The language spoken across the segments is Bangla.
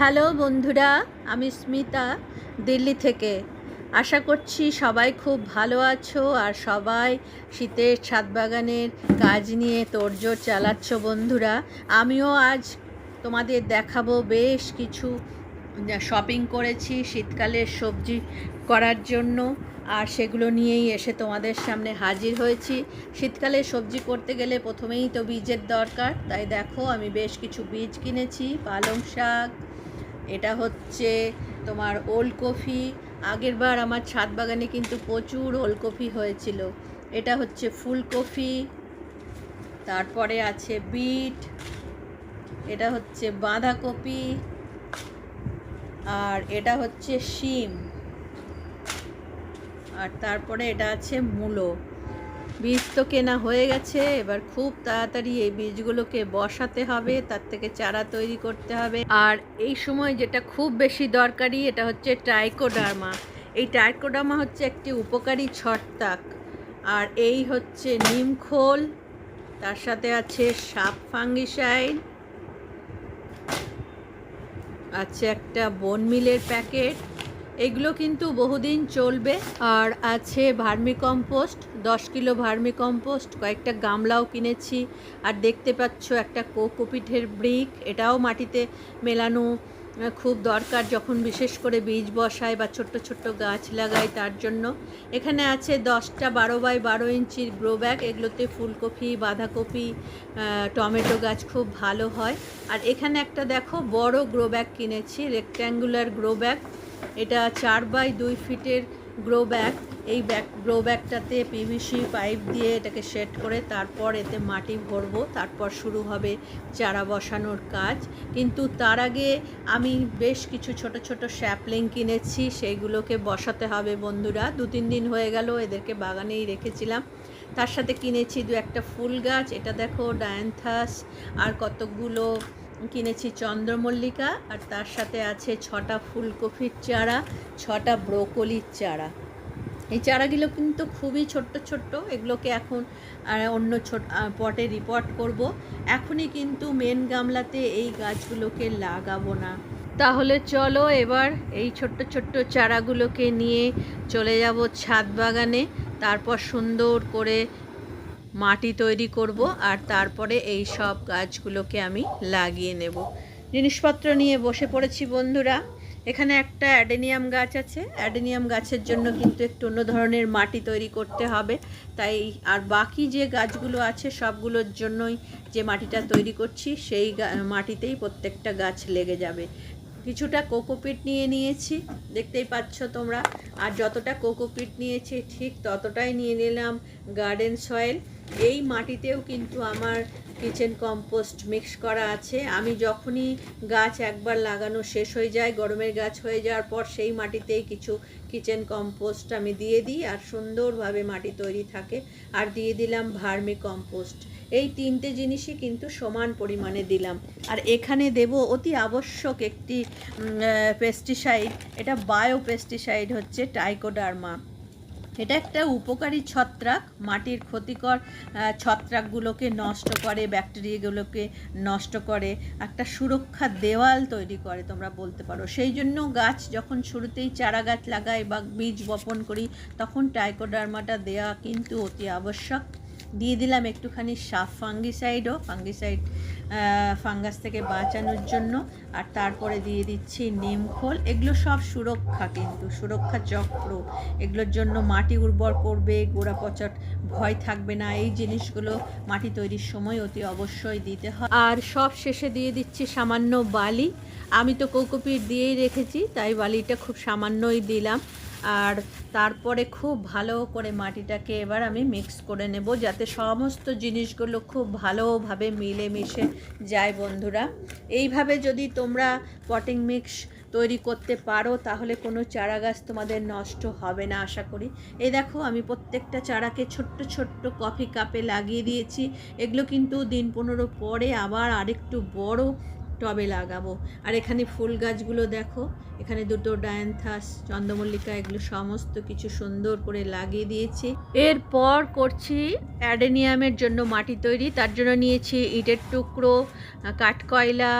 হ্যালো বন্ধুরা, আমি স্মিতা, দিল্লি থেকে। আশা করছি সবাই খুব ভালো আছো আর সবাই শীতের ছাদ বাগানের কাজ নিয়ে তোড়জোড় চালাচ্ছ বন্ধুরা। আমিও আজ তোমাদের দেখাবো বেশ কিছু শপিং করেছি শীতকালের সবজি করার জন্য। আর সেগুলো নিয়েই এসে তোমাদের সামনে হাজির হয়েছি। শীতকালে সবজি করতে গেলে প্রথমেই তো বীজের দরকার, তাই দেখো আমি বেশ কিছু বীজ কিনেছি, পালং শাক এটা হচ্ছে তোমার ওলকপি আগের বার আমার ছাদ বাগানে কিন্তু প্রচুর ওলকপি হয়েছিল। এটা হচ্ছে ফুলকপি তারপরে আছে বিট। এটা হচ্ছে বাঁধাকপি। আর এটা হচ্ছে শিম। আর তারপরে এটা আছে মূলো। বীজ তো কেনা হয়ে গেছে, এবার খুব তাড়াতাড়ি এই বীজগুলোকে বসাতে হবে, তার থেকে চারা তৈরি করতে হবে। আর এই সময় যেটা খুব বেশি দরকারি, এটা হচ্ছে টাইকোডার্মা এই টাইকোডার্মা হচ্ছে একটি উপকারী ছত্রাক, আর এই হচ্ছে নিমখোল তার সাথে আছে সাপ ফাঙ্গিসাইড, আছে একটা বোন মিলের প্যাকেট এগুলো কিন্তু বহুদিন চলবে আর আছে ভার্মি কম্পোস্ট দশ কিলো ভার্মি কম্পোস্ট কয়েকটা গামলাও কিনেছি আর দেখতে পাচ্ছ একটা কোকোপিঠের ব্রিক, এটাও মাটিতে মেলানো খুব দরকার যখন বিশেষ করে বীজ বসায় বা ছোট্ট ছোট্ট গাছ লাগায় তার জন্য। এখানে আছে দশটা বারো বাই বারো ইঞ্চির গ্রো ব্যাগ এগুলোতে ফুলকপি, বাঁধাকপি টমেটো গাছ খুব ভালো হয়। আর এখানে একটা দেখো, বড় গ্রো ব্যাগ কিনেছি রেক্ট্যাঙ্গুলার গ্রো ব্যাগ এটা চার বাই দুই ফিটের গ্রো ব্যাগ এই ব্যাগ গ্রো ব্যাগটাতে পিভিসি পাইপ দিয়ে এটাকে সেট করে তারপর এতে মাটি ভরবো, তারপর শুরু হবে চারা বসানোর কাজ। কিন্তু তার আগে আমি বেশ কিছু ছোট ছোট স্যাপলিং কিনেছি, সেইগুলোকে বসাতে হবে বন্ধুরা। দু তিন দিন হয়ে গেল, এদেরকে বাগানেই রেখেছিলাম। তার সাথে কিনেছি দু একটা ফুল গাছ, এটা দেখো ডায়ান্থাস, আর কতকগুলো কিনেছি চন্দ্রমল্লিকা, আর তার সাথে আছে ছটা ফুলকপির চারা, ছটা ব্রোকলির চারা। এই চারাগুলো কিন্তু খুবই ছোট্ট ছোট্ট, এগুলোকে এখন অন্য ছোট পটে রিপোর্ট করব। এখনই কিন্তু মেন গামলাতে এই গাছগুলোকে লাগাবো না। তাহলে চলো এবার এই ছোট্ট ছোট্ট চারাগুলোকে নিয়ে চলে যাব ছাদ বাগানে, তারপর সুন্দর করে মাটি তৈরি করব আর তারপরে এই সব গাছগুলোকে আমি লাগিয়ে নেব। জিনিসপত্র নিয়ে বসে পড়েছি বন্ধুরা। এখানে একটা অ্যাডেনিয়াম গাছ আছে। অ্যাডেনিয়াম গাছের জন্য কিন্তু একটু অন্য ধরনের মাটি তৈরি করতে হবে। তাই আর বাকি যে গাছগুলো আছে সবগুলোর জন্যই যে মাটিটা তৈরি করছি, সেই মাটিতেই প্রত্যেকটা গাছ লেগে যাবে। কিছুটা কোকোপিট নিয়ে নিয়েছি, দেখতেই পাচ্ছ তোমরা। আর যতটা কোকোপিট নিয়েছি, ঠিক ততটাই নিয়ে নিলাম গার্ডেন সয়েল। এই মাটিতেও কিন্তু আমার কিচেন কম্পোস্ট মিক্স করা আছে। আমি যখনই গাছ একবার লাগানো শেষ হয়ে যায়, গরমের গাছ হয়ে যাওয়ার পর সেই মাটিতেই কিছু কিচেন কম্পোস্ট আমি দিয়ে দিই আর সুন্দরভাবে মাটি তৈরি থাকে আর দিয়ে দিলাম ভার্মি কম্পোস্ট এই তিনটে জিনিসই কিন্তু সমান পরিমাণে দিলাম। আর এখানে দেব অতি আবশ্যক একটি পেস্টিসাইড এটা বায়ো পেস্টিসাইড হচ্ছে টাইকোডার্মা এটা একটা উপকারী ছত্রাক, মাটির ক্ষতিকর ছত্রাকগুলোকে নষ্ট করে, ব্যাকটেরিয়াগুলোকে নষ্ট করে, একটা সুরক্ষা দেওয়াল তৈরি করে তোমরা বলতে পারো। সেই জন্য গাছ যখন শুরুতেই চারা গাছ লাগাই বা বীজ বপন করি, তখন টাইকোডার্মাটা দেওয়া কিন্তু অতি আবশ্যক। দিয়ে দিলাম একটুখানি সাফ ফাঙ্গিসাইডও, ফাঙ্গিসাইড ফাঙ্গাস থেকে বাঁচানোর জন্য। আর তারপরে দিয়ে দিচ্ছি নিমখোল এগুলো সব সুরক্ষা কিন্তু, সুরক্ষা চক্র। এগুলোর জন্য মাটি উর্বর করবে, গোড়া পচট ভয় থাকবে না। এই জিনিসগুলো মাটি তৈরির সময় অতি অবশ্যই দিতে হয়। আর সব শেষে দিয়ে দিচ্ছি সামান্য বালি। আমি তো কৌকপির দিয়েই রেখেছি, তাই বালিটা খুব সামান্যই দিলাম। আর তারপরে খুব ভালো করে মাটিটাকে এবার আমি মিক্স করে নেব, যাতে সমস্ত জিনিসগুলো খুব ভালোভাবে মিলে মিশে যায় বন্ধুরা। এইভাবে যদি তোমরা পটিং মিক্স তৈরি করতে পারো, তাহলে কোনো চারা গাছ তোমাদের নষ্ট হবে না, আশা করি। এই দেখো, আমি প্রত্যেকটা চারাকে ছোট্ট ছোট্ট কফি কাপে লাগিয়ে দিয়েছি। এগুলো কিন্তু দিন পনেরো পরে আবার আরেকটু বড় টবে লাগাবো। আর এখানে ফুল গাছগুলো দেখো, এখানে দুটো ডায়ান্থাস, চন্দ্রমল্লিকা, এগুলো সমস্ত কিছু সুন্দর করে লাগিয়ে দিয়েছি। এরপর করছি অ্যাডেনিয়ামের জন্য মাটি তৈরি, তার জন্য নিয়েছি ইটের টুকরো, কাঠকয়লা,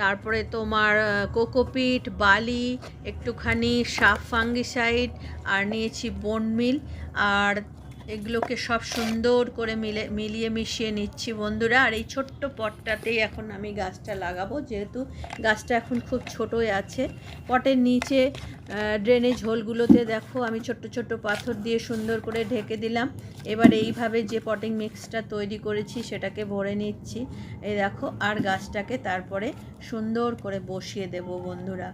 তারপরে তোমার কোকোপিট, বালি, একটুখানি সাফ ফাঙ্গিসাইড, আর নিয়েছি বনমিল আর এগুলোকে সব সুন্দর করে মিলে, মিলিয়ে মিশিয়ে নিচ্ছি বন্ধুরা। আর এই ছোট্ট পটটাতেই এখন আমি গাছটা লাগাবো, যেহেতু গাছটা এখন খুব ছোটোই আছে। পটের নিচে ড্রেনেজ হোলগুলোতে দেখো, আমি ছোট্ট ছোট্ট পাথর দিয়ে সুন্দর করে ঢেকে দিলাম। এবার এইভাবে যে পটিং মিক্সটা তৈরি করেছি, সেটাকে ভরে নিচ্ছি। এই দেখো, আর গাছটাকে তারপরে সুন্দর করে বসিয়ে দেব বন্ধুরা।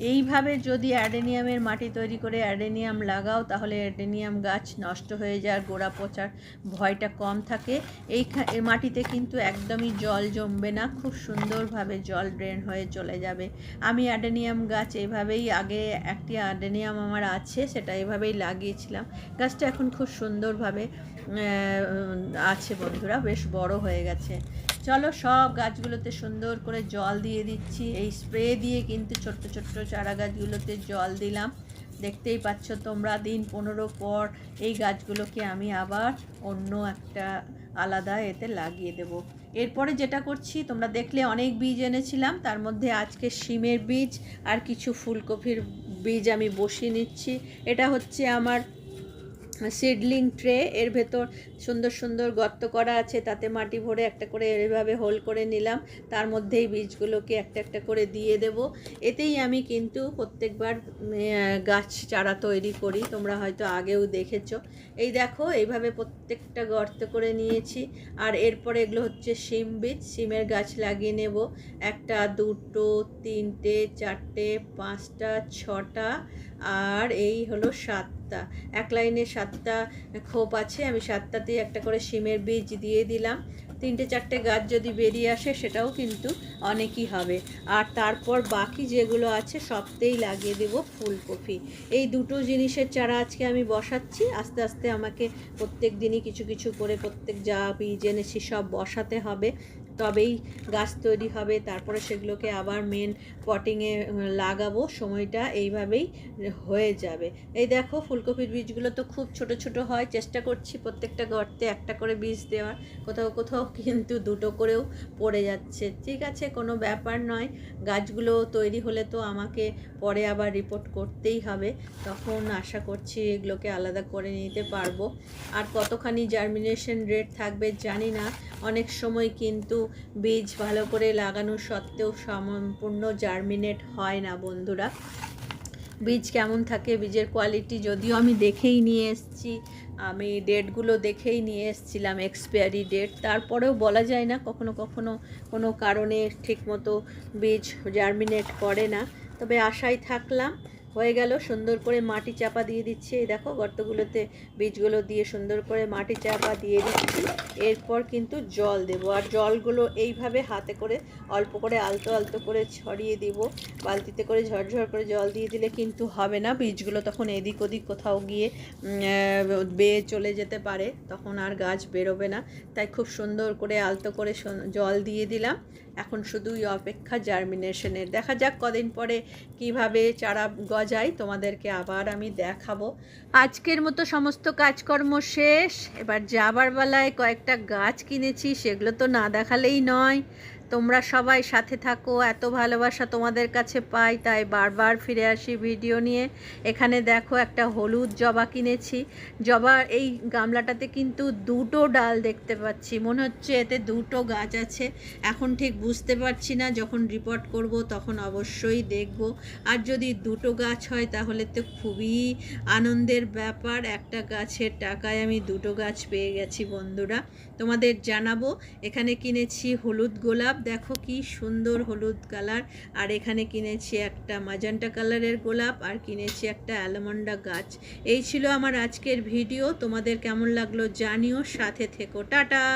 এইভাবে যদি অ্যাডেনিয়ামের মাটি তৈরি করে অ্যাডেনিয়াম লাগাও, তাহলে অ্যাডেনিয়াম গাছ নষ্ট হয়ে যাওয়ার গোড়া পচার ভয়টা কম থাকে। এই মাটিতে কিন্তু একদমই জল জমবে না, খুব সুন্দরভাবে জল ড্রেন হয়ে চলে যাবে। আমি অ্যাডেনিয়াম গাছ এইভাবেই আগে একটি অ্যাডেনিয়াম আমার আছে, সেটা এভাবেই লাগিয়েছিলাম। গাছটা এখন খুব সুন্দরভাবে আছে বন্ধুরা, বেশ বড় হয়ে গেছে। চলো সব গাছগুলোতে সুন্দর করে জল দিয়ে দিচ্ছি। এই স্প্রে দিয়ে কিন্তু ছোট্ট ছোট্ট চারা গাছগুলোতে জল দিলাম। দেখতেই পাচ্ছ তোমরা, দিন পনেরো পর এই গাছগুলোকে আমি আবার অন্য একটা আলাদা এতে লাগিয়ে দেব। এরপরে যেটা করছি, তোমরা দেখলে অনেক বীজ এনেছিলাম, তার মধ্যে আজকে শিমের বীজ আর কিছু ফুলকপির বীজ আমি বসিয়ে নিচ্ছি। এটা হচ্ছে আমার সিডলিং ট্রে এর ভেতর সুন্দর সুন্দর গর্ত করা আছে, তাতে মাটি ভরে একটা করে এভাবে হোল করে নিলাম। তার মধ্যেই বীজগুলোকে একটা একটা করে দিয়ে দেব। এতেই আমি কিন্তু প্রত্যেকবার গাছ চারা তৈরি করি। তোমরা হয়তো আগেও দেখেছ। এই দেখো, এইভাবে প্রত্যেকটা গর্ত করে নিয়েছি। আর এরপরে এগুলো হচ্ছে শিম বীজ। শিমের গাছ লাগিয়ে নেব। একটা, দুটো, তিনটে, চারটে, পাঁচটা, ছটা, আর এই হলো সাতটা। এক লাইনে সাতটা খোপ আছে, আমি সাতটাতেই একটা করে শিমের বীজ দিয়ে দিলাম। তিনটে চারটে গাছ যদি বেরিয়ে আসে সেটাও কিন্তু অনেকই হবে। আর তারপর বাকি যেগুলো আছে সবতেই লাগিয়ে দেব ফুলকপি। এই দুটো জিনিসের চারা আজকে আমি বসাচ্ছি। আস্তে আস্তে আমাকে প্রত্যেক দিনই কিছু কিছু করে প্রত্যেক যা বীজ এনেছি সব বসাতে হবে। তবেই গাছ তৈরি হবে, তারপরে সেগুলোকে আবার মেন পটিংয়ে লাগাবো, সময়টা এইভাবেই হয়ে যাবে। এই দেখো ফুলকপির বীজগুলো তো খুব ছোট ছোট হয়, চেষ্টা করছি প্রত্যেকটা গর্তে একটা করে বীজ দেওয়ার, কোথাও কোথাও কিন্তু দুটো করেও পড়ে যাচ্ছে। ঠিক আছে, কোনো ব্যাপার নয়, গাছগুলো তৈরি হলে তো আমাকে পরে আবার রিপোর্ট করতেই হবে। তখন আশা করছি এগুলোকে আলাদা করে নিতে পারব। আর কতখানি জার্মিনেশন রেট থাকবে জানি না। অনেক সময় কিন্তু বীজ ভালো করে লাগানো সত্ত্বেও সম্পূর্ণ জার্মিনেট হয় না বন্ধুরা। বীজ কেমন থাকে, বীজের কোয়ালিটি যদিও আমি দেখেই নিয়ে এসেছি। আমি ডেটগুলো দেখেই নিয়ে এসেছিলাম এক্সপায়ারি ডেট তারপরেও বলা যায় না, কখনো কখনো কোনো কারণে ঠিকমতো বীজ জার্মিনেট করে না। তবে আশায় থাকলাম, হয়ে গেল সুন্দর করে মাটি চাপা দিয়ে দিচ্ছি। এই দেখো গর্তগুলোতে বীজগুলো দিয়ে সুন্দর করে মাটি চাপা দিয়ে দিচ্ছি। এরপর কিন্তু জল দেব। আর জলগুলো এইভাবে হাতে করে অল্প করে আলতো আলতো করে ছড়িয়ে দিব। বালতিতে করে ঝরঝর করে জল দিয়ে দিলে কিন্তু হবে না। বীজগুলো তখন এদিক ওদিক কোথাও গিয়ে বেয়ে চলে যেতে পারে। তখন আর গাছ বেরোবে না। তাই খুব সুন্দর করে আলতো করে জল দিয়ে দিলাম। এখন শুধুই অপেক্ষা জার্মিনেশনের দেখা যাক কদিন পরে কীভাবে চারা গজায়, তোমাদেরকে আবার আমি দেখাবো। আজকের মতো সমস্ত কাজকর্ম শেষ। এবার যাবার বেলায় কয়েকটা গাছ কিনেছি, সেগুলো তো না দেখালেই নয়। তোমরা সবাই সাথে থাকো, এত ভালোবাসা তোমাদের কাছে পাই, তাই বারবার ফিরে আসি ভিডিও নিয়ে। এখানে দেখো একটা হলুদ জবা কিনেছি। জবার এই গামলাটাতে কিন্তু দুটো ডাল দেখতে পাচ্ছি। মনে হচ্ছে এতে দুটো গাছ আছে। এখন ঠিক বুঝতে পারছি না, যখন রিপোর্ট করব তখন অবশ্যই দেখব। আর যদি দুটো গাছ হয় তাহলে তো খুবই আনন্দের ব্যাপার। একটা গাছের টাকায় আমি দুটো গাছ পেয়ে গেছি বন্ধুরা। তোমাদের জানাব, এখানে কিনেছি হলুদ গোলাপ দেখো কি সুন্দর হলুদ কালার। আর এখানে কিনেছি একটা মাজান্টা কালারের গোলাপ আর কিনেছি একটা অ্যালমন্ডা গাছ। এই ছিল আমার আজকের ভিডিও। তোমাদের কেমন লাগল জানিও। সাথে থেকো। টাটা!